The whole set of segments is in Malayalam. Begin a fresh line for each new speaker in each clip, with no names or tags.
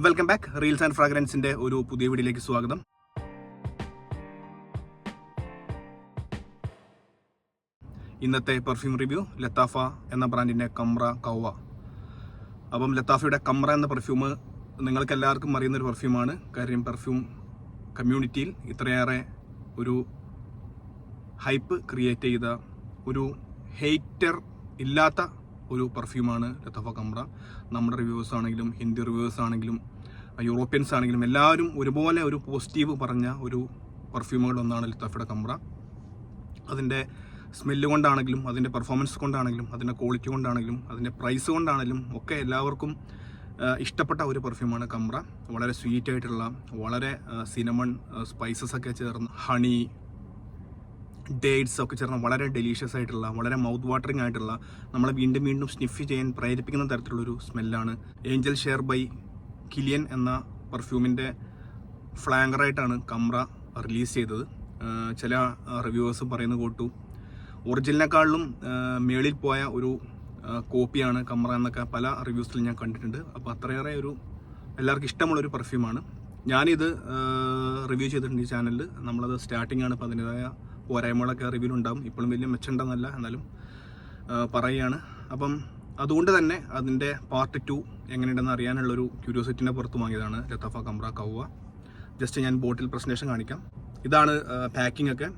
വെൽക്കം ബാക്ക് റീൽസ് ആൻഡ് ഫ്രാഗ്രൻസിന്റെ ഒരു പുതിയ വീഡിയോയിലേക്ക് സ്വാഗതം. ഇന്നത്തെ പെർഫ്യൂം റിവ്യൂ ലത്താഫ എന്ന ബ്രാൻഡിന്റെ കമ്ര കൗവ. അപ്പം ലത്താഫയുടെ കമ്ര എന്ന പെർഫ്യൂം നിങ്ങൾക്ക് എല്ലാവർക്കും അറിയുന്ന ഒരു പെർഫ്യൂമാണ് കാര്യം പെർഫ്യൂം കമ്മ്യൂണിറ്റിയിൽ ഇത്രയേറെ ഒരു ഹൈപ്പ് ക്രിയേറ്റ് ചെയ്ത ഒരു ഹെയ്റ്റർ ഇല്ലാത്ത ഒരു പെർഫ്യൂമാണ് ലത്തഫ കമ്ര. നമ്മുടെ റിവ്യൂസ് ആണെങ്കിലും ഹിന്ദി റിവ്യൂസ് ആണെങ്കിലും യൂറോപ്യൻസ് ആണെങ്കിലും എല്ലാവരും ഒരുപോലെ ഒരു പോസിറ്റീവ് പറഞ്ഞ ഒരു പെർഫ്യൂമുകളൊന്നാണ് ലത്തഫയുടെ കമ്ര. അതിന്റെ സ്മെല്ല് കൊണ്ടാണെങ്കിലും അതിന്റെ പെർഫോമൻസ് കൊണ്ടാണെങ്കിലും അതിന്റെ ക്വാളിറ്റി കൊണ്ടാണെങ്കിലും അതിന്റെ പ്രൈസ് കൊണ്ടാണെങ്കിലും ഒക്കെ എല്ലാവർക്കും ഇഷ്ടപ്പെട്ട ഒരു പെർഫ്യൂമാണ് കമ്ര. വളരെ സ്വീറ്റ് ആയിട്ടുള്ള വളരെ സിനമൺ സ്പൈസസ് ഒക്കെ ചേർന്ന് ഹണി ഡേറ്റ്സ് ഒക്കെ ചേർന്ന് വളരെ ഡെലീഷ്യസ് ആയിട്ടുള്ള വളരെ മൗത്ത് വാട്ടറിങ് ആയിട്ടുള്ള നമ്മളെ വീണ്ടും വീണ്ടും സ്നിഫ് ചെയ്യാൻ പ്രേരിപ്പിക്കുന്ന തരത്തിലുള്ളൊരു സ്മെല്ലാണ് ഏഞ്ചൽ ഷെയർ ബൈ കിലിയൻ എന്ന പെർഫ്യൂമിന്റെ ഫ്ലാങ്കറായിട്ടാണ് കമ്ര റിലീസ് ചെയ്തത്. ചില റിവ്യൂവേഴ്സ് പറയുന്ന കൂട്ടു. ഒറിജിനലിനെക്കാളിലും മേളിൽ പോയ ഒരു കോപ്പിയാണ് കമ്ര എന്നൊക്കെ പല റിവ്യൂസിൽ ഞാൻ കണ്ടിട്ടുണ്ട്. അപ്പോൾ അത്രയേറെ ഒരു എല്ലാവർക്കും ഇഷ്ടമുള്ളൊരു പെർഫ്യൂമാണ് ഞാനിത് റിവ്യൂ ചെയ്തിട്ടുണ്ട് ഈ ചാനലിൽ നമ്മളത് സ്റ്റാർട്ടിംഗ് ആണ് അപ്പോൾ അതിന്റെതായ പോരായ്മകളൊക്കെ റിവ്യൂ ഉണ്ടാവും ഇപ്പോഴും വലിയ മെച്ചമുണ്ടെന്നല്ല എന്നാലും പറയുകയാണ്. അപ്പം അതുകൊണ്ട് തന്നെ അതിന്റെ പാർട്ട് ടു എങ്ങനെയുണ്ടെന്ന് അറിയാനുള്ളൊരു ക്യൂരിയോസിറ്റിന്റെ പുറത്ത് വാങ്ങിയതാണ് ലത്തഫ കമ്ര കൗവ. ജസ്റ്റ് ഞാൻ ബോട്ടിൽ പ്രസന്റേഷൻ കാണിക്കാം. ഇതാണ് പാക്കിംഗ് ഒക്കെ.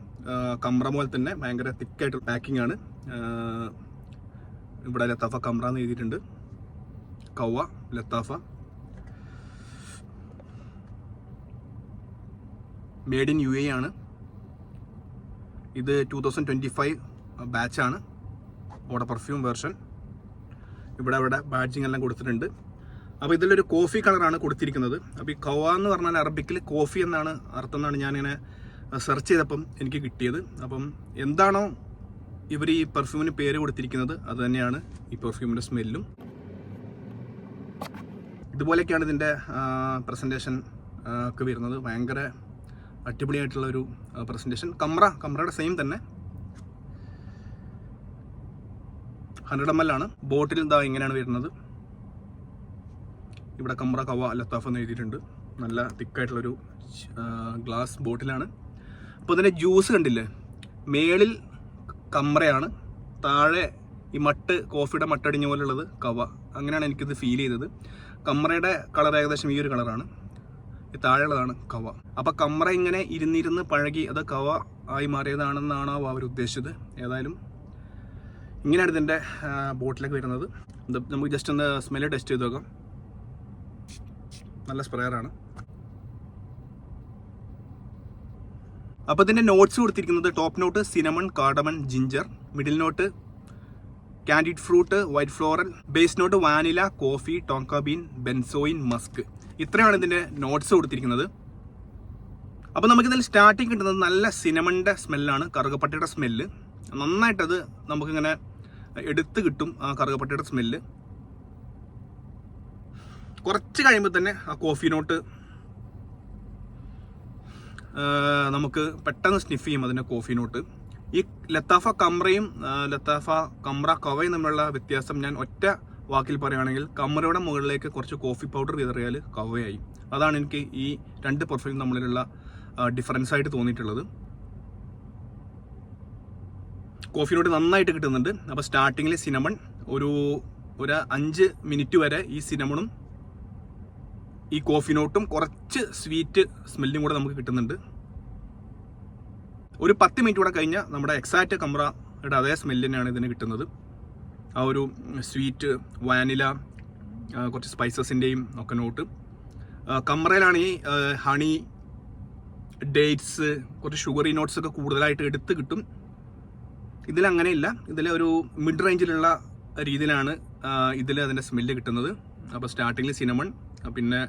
കമ്ര പോലെ തന്നെ ഭയങ്കര തിക്കായിട്ട് പാക്കിംഗ് ആണ്. ഇവിടെ ലത്താഫ കമ്ര എന്ന് എഴുതിയിട്ടുണ്ട്. Qahwa Lattafa. Made in U A ആണ്. ഇത് ടു തൗസൻഡ് ട്വന്റി ഫൈവ് ബാച്ചാണ് ഓട പെർഫ്യൂം വേർഷൻ ഇവിടെ അവിടെ ബാഡ്ജിങ് എല്ലാം കൊടുത്തിട്ടുണ്ട്. അപ്പോൾ ഇതിലൊരു കോഫി കളറാണ് കൊടുത്തിരിക്കുന്നത്. അപ്പോൾ ഈ കവ എന്ന് പറഞ്ഞാൽ അറബിക്കിൽ കോഫി എന്നാണ് അർത്ഥം എന്നാണ് ഞാനിങ്ങനെ സെർച്ച് ചെയ്തപ്പം എനിക്ക് കിട്ടിയത്. അപ്പം എന്താണോ ഇവർ ഈ പെർഫ്യൂമിന് പേര് കൊടുത്തിരിക്കുന്നത് അത് തന്നെയാണ് ഈ പെർഫ്യൂമിന്റെ സ്മെല്ലും ഇതുപോലെയൊക്കെയാണ് ഇതിന്റെ പ്രസന്റേഷൻ ഒക്കെ വരുന്നത്. ഭയങ്കര അടിപൊളിയായിട്ടുള്ള ഒരു പ്രസന്റേഷൻ കമ്ര കമ്രയുടെ സെയിം തന്നെ. ഹൺഡ്രഡ് എം എൽ ആണ്. ബോട്ടിൽ ഇതാ ഇങ്ങനെയാണ് വരുന്നത്. ഇവിടെ കമ്ര കവ ലത്താഫ് എന്ന് എഴുതിയിട്ടുണ്ട്. നല്ല തിക്കായിട്ടുള്ളൊരു ഗ്ലാസ് ബോട്ടിലാണ് അപ്പോൾ ഇതിന്റെ ജ്യൂസ് കണ്ടില്ലേ? മേളിൽ കമ്രയാണ്. താഴെ ഈ മട്ട് കോഫിയുടെ മട്ടടിഞ്ഞ പോലുള്ളത് കവ. അങ്ങനെയാണ് എനിക്കിത് ഫീൽ ചെയ്തത്. കമ്രയുടെ കളർ ഏകദേശം ഈ ഒരു കളറാണ് താഴെയുള്ളതാണ് കവ. അപ്പൊ കമ്ര ഇങ്ങനെ ഇരുന്നിരുന്ന് പഴകി അത് കവ ആയി മാറിയതാണെന്നാണ് അവർ ഉദ്ദേശിച്ചത്? ഏതായാലും ഇങ്ങനെയാണ് ഇതിന്റെ ബോട്ടിലേക്ക് വരുന്നത്. നമുക്ക് ജസ്റ്റ് ഒന്ന് സ്മെല്ല് ടെസ്റ്റ് ചെയ്ത് നോക്കാം. നല്ല സ്പ്രെയറാണ് അപ്പോൾ ഇതിന്റെ നോട്ട്സ് കൊടുത്തിരിക്കുന്നത് top note cinnamon cardamom ginger middle note candied fruit white floral base note vanilla coffee tonka bean benzoin musk ഇത്രയാണ് ഇതിന്റെ നോട്ട്സ് കൊടുത്തിരിക്കുന്നത്. അപ്പോൾ നമുക്കിതിൽ സ്റ്റാർട്ടിങ് കിട്ടുന്നത് നല്ല സിനമണിന്റെ സ്മെല്ലാണ് കറുകപ്പട്ടയുടെ സ്മെല്ല് നന്നായിട്ടത് നമുക്കിങ്ങനെ എടുത്ത് കിട്ടും ആ കറുകപ്പട്ടയുടെ സ്മെല്ല് കുറച്ച് കഴിയുമ്പോൾ തന്നെ ആ കോഫി നോട്ട് നമുക്ക് പെട്ടെന്ന് സ്നിഫ് ചെയ്യും അതിന്റെ കോഫി നോട്ട് ഈ ലത്താഫ കമ്രയും ലത്താഫ കമ്ര കവയും തമ്മിലുള്ള വ്യത്യാസം ഞാൻ ഒറ്റ വാക്കിൽ പറയുകയാണെങ്കിൽ കമ്മറയുടെ മുകളിലേക്ക് കുറച്ച് കോഫി പൗഡർ വിതറിയാൽ കവയായി. അതാണ് എനിക്ക് ഈ രണ്ട് പെർഫ്യൂം തമ്മിലുള്ള ഡിഫറൻസ് ആയിട്ട് തോന്നിയിട്ടുള്ളത്. കോഫി നന്നായിട്ട് കിട്ടുന്നുണ്ട്. അപ്പോൾ സ്റ്റാർട്ടിങ്ങിൽ സിനമൺ ഒരു ഒരു അഞ്ച് മിനിറ്റ് വരെ ഈ സിനമണും ഈ കോഫി നോട്ടും കുറച്ച് സ്വീറ്റ് സ്മെല്ലും കൂടെ നമുക്ക് കിട്ടുന്നുണ്ട്. ഒരു പത്ത് മിനിറ്റ് കൂടെ കഴിഞ്ഞാൽ നമ്മുടെ എക്സാക്റ്റ് കമ്രയുടെ അതേ സ്മെല്ല് തന്നെയാണ് ഇതിന് കിട്ടുന്നത്. ആ ഒരു സ്വീറ്റ് വാനില കുറച്ച് സ്പൈസസിന്റെയും ഒക്കെ നോട്ട്. കമറയിലാണ് ഈ ഹണി ഡേറ്റ്സ് കുറച്ച് ഷുഗറി നോട്ട്സ് ഒക്കെ കൂടുതലായിട്ട് എടുത്ത് കിട്ടും. ഇതിൽ അങ്ങനെയില്ല ഇതിൽ ഒരു മിഡ് റേഞ്ചിലുള്ള രീതിയിലാണ് ഇതിൽ അതിന്റെ സ്മെല്ല് കിട്ടുന്നത്. അപ്പോൾ സ്റ്റാർട്ടിങ്ങിൽ സിനമൺ പിന്നെ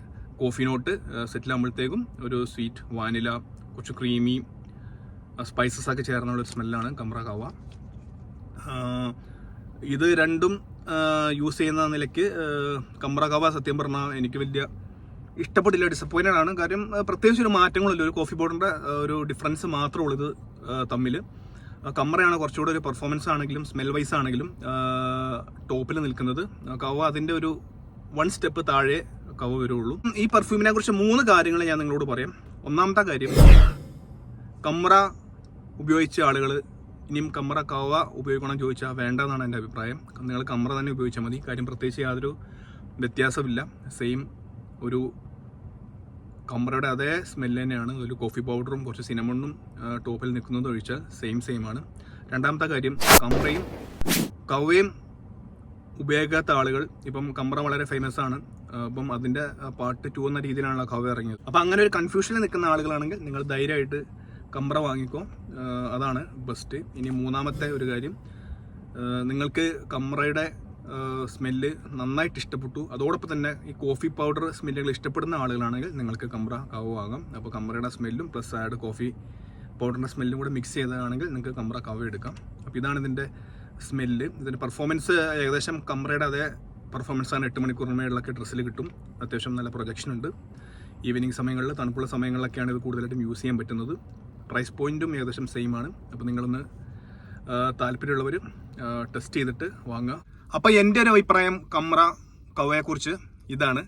കോഫി നോട്ട് സെറ്റിൽ ആകുമ്പോഴത്തേക്കും ഒരു സ്വീറ്റ് വാനില കുറച്ച് ക്രീമി സ്പൈസസ് ഒക്കെ ചേർന്നുള്ള ഒരു സ്മെല്ലാണ് കമ്ര കവ ഇത് രണ്ടും യൂസ് ചെയ്യുന്ന നിലയ്ക്ക് കമ്ര കവ സത്യം പറഞ്ഞാൽ എനിക്ക് വലിയ ഇഷ്ടപ്പെട്ടില്ല ഡിസപ്പോയിന്റഡ് ആണ്. കാര്യം പ്രത്യേകിച്ച് ഒരു മാറ്റങ്ങളില്ല ഒരു കോഫി പൗഡറിന്റെ ഒരു ഡിഫറൻസ് മാത്രമേ ഇത് തമ്മിൽ കമ്മറയാണ് കുറച്ചുകൂടെ ഒരു പെർഫോമൻസ് ആണെങ്കിലും സ്മെൽ വൈസ് ആണെങ്കിലും ടോപ്പിൽ നിൽക്കുന്നത്. കവ അതിന്റെ ഒരു വൺ സ്റ്റെപ്പ് താഴെ കവ വരുള്ളൂ ഈ പെർഫ്യൂമിനെ കുറിച്ച് മൂന്ന് കാര്യങ്ങൾ ഞാൻ നിങ്ങളോട് പറയാം. ഒന്നാമത്തെ കാര്യം കമ്ര ഉപയോഗിച്ച ആളുകൾ ഇനിയും കമ്ര കവ ഉപയോഗിക്കണം ചോദിച്ചാൽ വേണ്ടെന്നാണ് എന്റെ അഭിപ്രായം. നിങ്ങൾ കമ്ര തന്നെ ഉപയോഗിച്ചാൽ മതി. കാര്യം പ്രത്യേകിച്ച് യാതൊരു വ്യത്യാസമില്ല സെയിം ഒരു കമ്രയുടെ അതേ സ്മെല്ല് തന്നെയാണ്. ഒരു കോഫി പൗഡറും കുറച്ച് സിനമണ്ണും ടോപ്പിൽ നിൽക്കുന്നത് ഒഴിച്ചാൽ സെയിം സെയിം ആണ്. രണ്ടാമത്തെ കാര്യം കമ്രയും കവയും ഉപയോഗിക്കാത്ത ആളുകൾ ഇപ്പം കമ്പ്ര വളരെ ഫേമസ് ആണ്. അപ്പം അതിന്റെ പാർട്ട് ടു എന്ന രീതിയിലാണല്ലോ കവ ഇറങ്ങിയത്. അപ്പം അങ്ങനെ ഒരു കൺഫ്യൂഷനിൽ നിൽക്കുന്ന ആളുകളാണെങ്കിൽ നിങ്ങൾ ധൈര്യമായിട്ട് കമ്പ്ര വാങ്ങിക്കോ. അതാണ് ബെസ്റ്റ് ഇനി മൂന്നാമത്തെ ഒരു കാര്യം. നിങ്ങൾക്ക് കമ്പ്രയുടെ സ്മെല്ല് നന്നായിട്ട് ഇഷ്ടപ്പെട്ടു. അതോടൊപ്പം തന്നെ ഈ കോഫി പൗഡർ സ്മെല്ലുകൾ ഇഷ്ടപ്പെടുന്ന ആളുകളാണെങ്കിൽ നിങ്ങൾക്ക് കമ്പ്ര കാവ് വാങ്ങാം അപ്പോൾ കമ്പ്രയുടെ സ്മെല്ലും പ്ലസ് ആയിട്ട് കോഫി പൗഡറിന്റെ സ്മെല്ലും കൂടെ മിക്സ് ചെയ്തതാണെങ്കിൽ നിങ്ങൾക്ക് കമ്പ്ര കവ എടുക്കാം. അപ്പോൾ ഇതാണ് ഇതിന്റെ സ്മെല്ല്. ഇതിന്റെ പെർഫോമൻസ് ഏകദേശം കമ്പ്രയുടെ അതേ പെർഫോമൻസ് ആണ്. എട്ട് മണിക്കൂറിനുമേളിലൊക്കെ ഡ്രസ്സിൽ കിട്ടും. അത്യാവശ്യം നല്ല പ്രൊജക്ഷൻ ഉണ്ട്. ഈവനിങ് സമയങ്ങളിൽ തണുപ്പുള്ള സമയങ്ങളിലൊക്കെയാണ് ഇത് കൂടുതലായിട്ടും യൂസ് ചെയ്യാൻ പറ്റുന്നത്. പ്രൈസ് പോയിന്റും ഏകദേശം സെയിം ആണ്. അപ്പോൾ നിങ്ങളൊന്ന് താല്പര്യമുള്ളവർ ടെസ്റ്റ് ചെയ്തിട്ട് വാങ്ങുക. അപ്പോൾ എന്റെ ഒരു അഭിപ്രായം കമ്ര കവയെക്കുറിച്ച് ഇതാണ്.